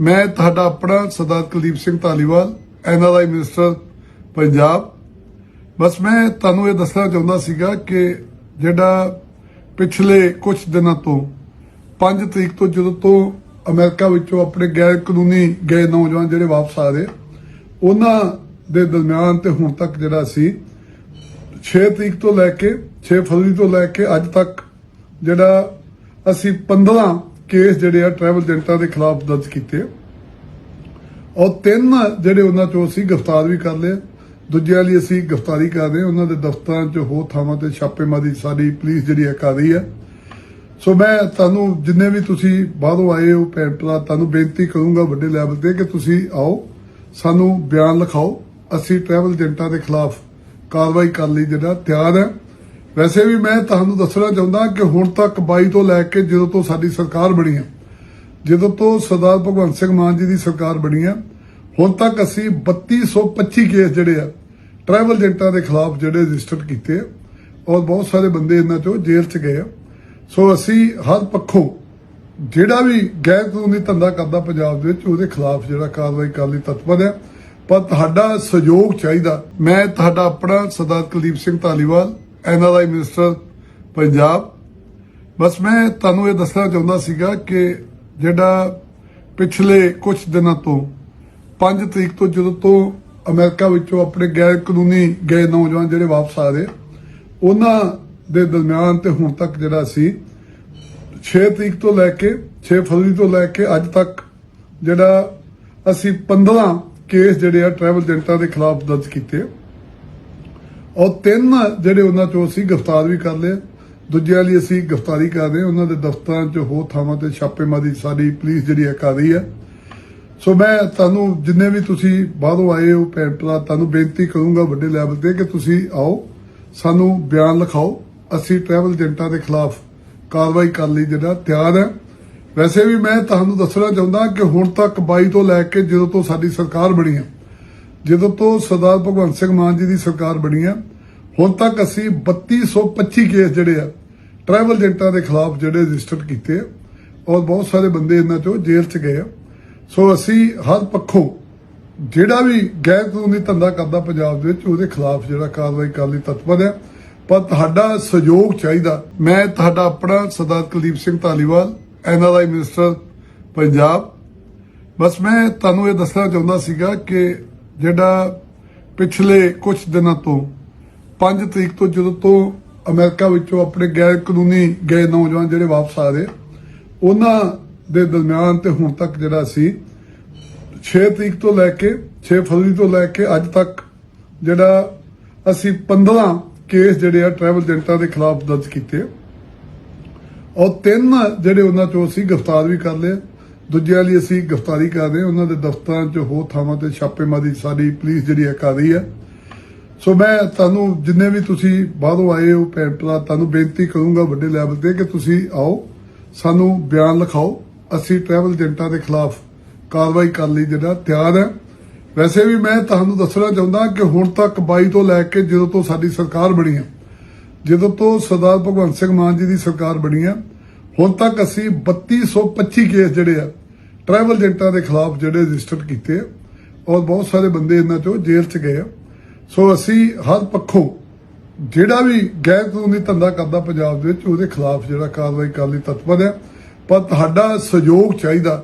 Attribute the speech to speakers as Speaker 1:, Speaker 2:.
Speaker 1: ਮੈਂ ਤੁਹਾਡਾ ਆਪਣਾ ਸਰਦਾਰ ਕੁਲਦੀਪ ਸਿੰਘ ਧਾਲੀਵਾਲ ਐਨਆਰਆਈ ਮਿਨਿਸਟਰ, ਪੰਜਾਬ। ਬਸ ਮੈਂ ਤੁਹਾਨੂੰ ਇਹ ਦੱਸਣਾ ਚਾਹੁੰਦਾ ਸੀਗਾ ਕਿ ਜਿਹੜਾ ਪਿਛਲੇ ਕੁਝ ਦਿਨਾਂ ਤੋਂ 5 ਤਰੀਕ ਤੋਂ ਜਦੋਂ ਤੋਂ ਅਮਰੀਕਾ ਵਿੱਚੋਂ ਆਪਣੇ ਗੈਰ ਕਾਨੂੰਨੀ ਗਏ ਨੌਜਵਾਨ ਜਿਹੜੇ ਵਾਪਸ ਆ ਰਹੇ, ਉਹਨਾਂ ਦੇ ਦਰਮਿਆਨ ਤੇ ਹੁਣ ਤੱਕ ਜਿਹੜਾ ਸੀ 6 ਤਰੀਕ ਤੋਂ ਲੈ ਕੇ 6 ਫਰਵਰੀ ਤੋਂ ਲੈ ਕੇ ਅੱਜ ਤੱਕ ਜਿਹੜਾ ਅਸੀਂ 15 ਕੇਸ ਜਿਹੜੇ ਆ ਟਰੈਵਲ ਏਜੰਟਾਂ ਦੇ ਖਿਲਾਫ ਦਰਜ ਕੀਤੇ ਆ। ਔਰ ਤਿੰਨ ਜਿਹੜੇ ਉਹਨਾਂ ਚੋਂ ਅਸੀਂ ਗ੍ਰਿਫਤਾਰ ਵੀ ਕਰ ਲਏ ਦੂਜਿਆਂ ਲਈ ਅਸੀਂ ਗ੍ਰਿਫਤਾਰੀ ਕਰ ਰਹੇ ਹਾਂ ਉਹਨਾਂ ਦੇ ਦਫ਼ਤਰਾਂ 'ਚ ਹੋਰ ਥਾਵਾਂ ਤੇ ਛਾਪੇਮਾਰੀ ਸਾਡੀ ਪੁਲਿਸ ਜਿਹੜੀ ਹੈ ਕਰ ਰਹੀ ਹੈ ਸੋ ਮੈਂ ਤੁਹਾਨੂੰ ਜਿੰਨੇ ਵੀ ਤੁਸੀਂ ਬਾਹਰੋਂ ਆਏ ਹੋ ਭੈਣ ਭਰਾ, ਤੁਹਾਨੂੰ ਬੇਨਤੀ ਕਰੂੰਗਾ ਵੱਡੇ ਲੈਵਲ ਤੇ ਕਿ ਤੁਸੀਂ ਆਓ, ਸਾਨੂੰ ਬਿਆਨ ਲਿਖਾਓ। ਅਸੀਂ ਟਰੈਵਲ ਏਜੰਟਾਂ ਦੇ ਖਿਲਾਫ ਕਾਰਵਾਈ ਕਰਨ ਲਈ ਜਿਹੜਾ ਤਿਆਰ ਹੈ ਵੈਸੇ ਵੀ ਮੈਂ ਤੁਹਾਨੂੰ ਦੱਸਣਾ ਚਾਹੁੰਦਾ ਕਿ ਹੁਣ ਤੱਕ 22 ਤੋਂ ਲੈ ਕੇ ਜਦੋਂ ਤੋਂ ਸਾਡੀ ਸਰਕਾਰ ਬਣੀ ਹੈ, ਜਦੋਂ ਤੋਂ ਸਰਦਾਰ ਭਗਵੰਤ ਸਿੰਘ ਮਾਨ ਜੀ ਦੀ ਸਰਕਾਰ ਬਣੀ ਹੈ, ਹੁਣ ਤੱਕ ਅਸੀਂ 3225 ਕੇਸ ਜਿਹੜੇ ਆ ਟਰੈਵਲ ਏਜੰਟਾਂ ਦੇ ਖਿਲਾਫ ਜਿਹੜੇ ਰਜਿਸਟਰ ਕੀਤੇ ਔਰ ਬਹੁਤ ਸਾਰੇ ਬੰਦੇ ਇਹਨਾਂ ਚੋਂ ਜੇਲ੍ਹ 'ਚ ਗਏ ਆ। ਸੋ ਅਸੀਂ ਹਰ ਪੱਖੋਂ ਜਿਹੜਾ ਵੀ ਗੈਰ ਕਾਨੂੰਨੀ ਧੰਦਾ ਕਰਦਾ ਪੰਜਾਬ ਦੇ ਵਿੱਚ, ਉਹਦੇ ਖਿਲਾਫ ਜਿਹੜਾ ਕਾਰਵਾਈ ਕਰਨ ਲਈ ਤਤਪਰ ਹੈ ਪਰ ਤੁਹਾਡਾ ਸਹਿਯੋਗ ਚਾਹੀਦਾ। ਮੈਂ ਤੁਹਾਡਾ ਆਪਣਾ ਸਰਦਾਰ ਕੁਲਦੀਪ ਸਿੰਘ ਧਾਲੀਵਾਲ ਐਨਆਰਆਈ ਮਿਨਿਸਟਰ ਪੰਜਾਬ। ਬਸ ਮੈਂ ਤੁਹਾਨੂੰ ਇਹ ਦੱਸਣਾ ਚਾਹੁੰਦਾ ਸੀਗਾ ਕਿ ਜਿਹੜਾ ਪਿਛਲੇ ਕੁਝ ਦਿਨਾਂ ਤੋਂ 5 ਤਰੀਕ ਤੋਂ ਜਦੋਂ ਤੋਂ ਅਮਰੀਕਾ ਵਿੱਚੋਂ ਆਪਣੇ ਗੈਰ ਕਾਨੂੰਨੀ ਗਏ ਨੌਜਵਾਨ ਜਿਹੜੇ ਵਾਪਸ ਆ ਰਹੇ, ਉਹਨਾਂ ਦੇ ਦਰਮਿਆਨ ਤੇ ਹੁਣ ਤੱਕ ਜਿਹੜਾ ਸੀ 6 ਤਰੀਕ ਤੋਂ ਲੈ ਕੇ 6 ਫਰਵਰੀ ਤੋਂ ਲੈ ਕੇ ਅੱਜ ਤੱਕ ਜਿਹੜਾ ਅਸੀਂ 15 ਕੇਸ ਜਿਹੜੇ ਆ ਟਰੈਵਲ ਏਜੰਟਾਂ ਦੇ ਖਿਲਾਫ ਦਰਜ ਕੀਤੇ ਔਰ ਤਿੰਨ ਜਿਹੜੇ ਉਹਨਾਂ ਚੋਂ ਅਸੀਂ ਗ੍ਰਿਫਤਾਰ ਵੀ ਕਰ ਲਏ। ਦੂਜਿਆਂ ਲਈ ਅਸੀਂ ਗ੍ਰਿਫਤਾਰੀ ਕਰ ਰਹੇ ਹਾਂ। ਉਹਨਾਂ ਦੇ ਦਫ਼ਤਰਾਂ 'ਚ ਹੋਰ ਥਾਵਾਂ ਤੇ ਛਾਪੇਮਾਰੀ ਸਾਡੀ ਪੁਲਿਸ ਜਿਹੜੀ ਹੈ ਕਰ ਰਹੀ ਹੈ। ਸੋ ਮੈਂ ਤੁਹਾਨੂੰ ਜਿੰਨੇ ਵੀ ਤੁਸੀਂ ਬਾਹਰੋਂ ਆਏ ਹੋ ਭੈਣ ਭਰਾ, ਤੁਹਾਨੂੰ ਬੇਨਤੀ ਕਰੂੰਗਾ ਵੱਡੇ ਲੈਵਲ ਤੇ ਕਿ ਤੁਸੀਂ ਆਓ, ਸਾਨੂੰ ਬਿਆਨ ਲਿਖਾਓ। ਅਸੀਂ ਟਰੈਵਲ ਏਜੰਟਾਂ ਦੇ ਖਿਲਾਫ ਕਾਰਵਾਈ ਕਰਨ ਲਈ ਜਿਹੜਾ ਤਿਆਰ ਹੈ। ਵੈਸੇ ਵੀ ਮੈਂ ਤੁਹਾਨੂੰ ਦੱਸਣਾ ਚਾਹੁੰਦਾ ਕਿ ਹੁਣ ਤੱਕ 22 ਤੋਂ ਲੈ ਕੇ ਜਦੋਂ ਤੋਂ ਸਾਡੀ ਸਰਕਾਰ ਬਣੀ ਹੈ ਜਦੋਂ ਤੋਂ ਸਰਦਾਰ ਭਗਵੰਤ ਸਿੰਘ ਮਾਨ ਜੀ ਦੀ ਸਰਕਾਰ ਬਣੀ ਹੈ ਹੁਣ ਤੱਕ ਅਸੀਂ 3225 ਕੇਸ ਜਿਹੜੇ ਆ ਟਰੈਵਲ ਏਜੰਟਾਂ ਦੇ ਖਿਲਾਫ ਜਿਹੜੇ ਰਜਿਸਟਰ ਕੀਤੇ ਔਰ ਬਹੁਤ ਸਾਰੇ ਬੰਦੇ ਇਹਨਾਂ ਚੋਂ ਜੇਲ੍ਹ 'ਚ ਗਏ ਸੋ ਅਸੀਂ ਹਰ ਪੱਖੋਂ ਜਿਹੜਾ ਵੀ ਗੈਰ ਕਾਨੂੰਨੀ ਧੰਦਾ ਕਰਦਾ ਪੰਜਾਬ ਦੇ ਵਿੱਚ, ਉਹਦੇ ਖਿਲਾਫ ਜਿਹੜਾ ਕਾਰਵਾਈ ਕਰਨ ਲਈ ਤਤਪਰ ਹੈ ਪਰ ਤੁਹਾਡਾ ਸਹਿਯੋਗ ਚਾਹੀਦਾ। ਮੈਂ ਤੁਹਾਡਾ ਆਪਣਾ ਸਰਦਾਰ ਕੁਲਦੀਪ ਸਿੰਘ ਧਾਲੀਵਾਲ ਐਨਆਰਆਈ ਮਿਨਿਸਟਰ, ਪੰਜਾਬ। ਬਸ ਮੈਂ ਤੁਹਾਨੂੰ ਇਹ ਦੱਸਣਾ ਚਾਹੁੰਦਾ ਸੀਗਾ ਕਿ ਜਿਹੜਾ ਪਿਛਲੇ ਕੁਝ ਦਿਨਾਂ ਤੋਂ 5 ਤਰੀਕ ਤੋਂ ਜਦੋਂ ਤੋਂ ਅਮਰੀਕਾ ਵਿੱਚੋਂ ਆਪਣੇ ਗੈਰ ਕਾਨੂੰਨੀ ਗਏ ਨੌਜਵਾਨ ਜਿਹੜੇ ਵਾਪਸ ਆ ਰਹੇ, ਉਹਨਾਂ ਦੇ ਦਰਮਿਆਨ ਤੇ ਹੁਣ ਤੱਕ ਜਿਹੜਾ ਸੀ 6 ਤਰੀਕ ਤੋਂ ਲੈ ਕੇ 6 ਫਰਵਰੀ ਤੋਂ ਲੈ ਕੇ ਅੱਜ ਤੱਕ ਜਿਹੜਾ ਅਸੀਂ 15 ਕੇਸ ਜਿਹੜੇ ਆ ਟਰੈਵਲ ਏਜੰਟਾਂ ਦੇ ਖਿਲਾਫ ਦਰਜ ਕੀਤੇ ਔਰ ਤਿੰਨ ਜਿਹੜੇ ਉਹਨਾਂ ਚੋਂ ਅਸੀਂ ਗ੍ਰਿਫਤਾਰ ਵੀ ਕਰ ਲਏ ਦੂਜਿਆਂ ਲਈ ਅਸੀਂ ਗ੍ਰਿਫਤਾਰੀ ਕਰ ਰਹੇ ਹਾਂ। ਉਹਨਾਂ ਦੇ ਦਫ਼ਤਰਾਂ 'ਚ ਹੋਰ ਥਾਵਾਂ ਤੇ ਛਾਪੇਮਾਰੀ ਸਾਡੀ ਪੁਲਿਸ ਜਿਹੜੀ ਹੈ ਕਰ ਰਹੀ ਹੈ। ਸੋ ਮੈਂ ਤੁਹਾਨੂੰ ਜਿੰਨੇ ਵੀ ਤੁਸੀਂ ਬਾਹਰੋਂ ਆਏ ਹੋ ਭੈਣ ਭਰਾ, ਤੁਹਾਨੂੰ ਬੇਨਤੀ ਕਰੂੰਗਾ ਵੱਡੇ ਲੈਵਲ ਤੇ ਕਿ ਤੁਸੀਂ ਆਓ, ਸਾਨੂੰ ਬਿਆਨ ਲਿਖਾਓ। ਅਸੀਂ ਟਰੈਵਲ ਏਜੰਟਾਂ ਦੇ ਖਿਲਾਫ ਕਾਰਵਾਈ ਕਰਨ ਲਈ ਜਿਹੜਾ ਤਿਆਰ ਹੈ। ਵੈਸੇ ਵੀ ਮੈਂ ਤੁਹਾਨੂੰ ਦੱਸਣਾ ਚਾਹੁੰਦਾ ਕਿ ਹੁਣ ਤੱਕ 22 ਤੋਂ ਲੈ ਕੇ ਜਦੋਂ ਤੋਂ ਸਾਡੀ ਸਰਕਾਰ ਬਣੀ ਹੈ, ਜਦੋਂ ਤੋਂ ਸਰਦਾਰ ਭਗਵੰਤ ਸਿੰਘ ਮਾਨ ਜੀ ਦੀ ਸਰਕਾਰ ਬਣੀ ਹੈ, ਹੁਣ ਤੱਕ ਅਸੀਂ 3225 ਕੇਸ ਜਿਹੜੇ ਆ ਟਰੈਵਲ ਏਜੰਟਾਂ ਦੇ ਖਿਲਾਫ ਜਿਹੜੇ ਰਜਿਸਟਰ ਕੀਤੇ ਔਰ ਬਹੁਤ ਸਾਰੇ ਬੰਦੇ ਇਹਨਾਂ ਚੋਂ ਜੇਲ੍ਹ 'ਚ ਗਏ ਸੋ ਅਸੀਂ ਹਰ ਪੱਖੋਂ ਜਿਹੜਾ ਵੀ ਗੈਰ ਕਾਨੂੰਨੀ ਧੰਦਾ ਕਰਦਾ ਪੰਜਾਬ ਦੇ ਵਿੱਚ, ਉਹਦੇ ਖਿਲਾਫ ਜਿਹੜਾ ਕਾਰਵਾਈ ਕਰਨ ਲਈ ਤਤਪਰ ਹੈ ਪਰ ਤੁਹਾਡਾ ਸਹਿਯੋਗ ਚਾਹੀਦਾ।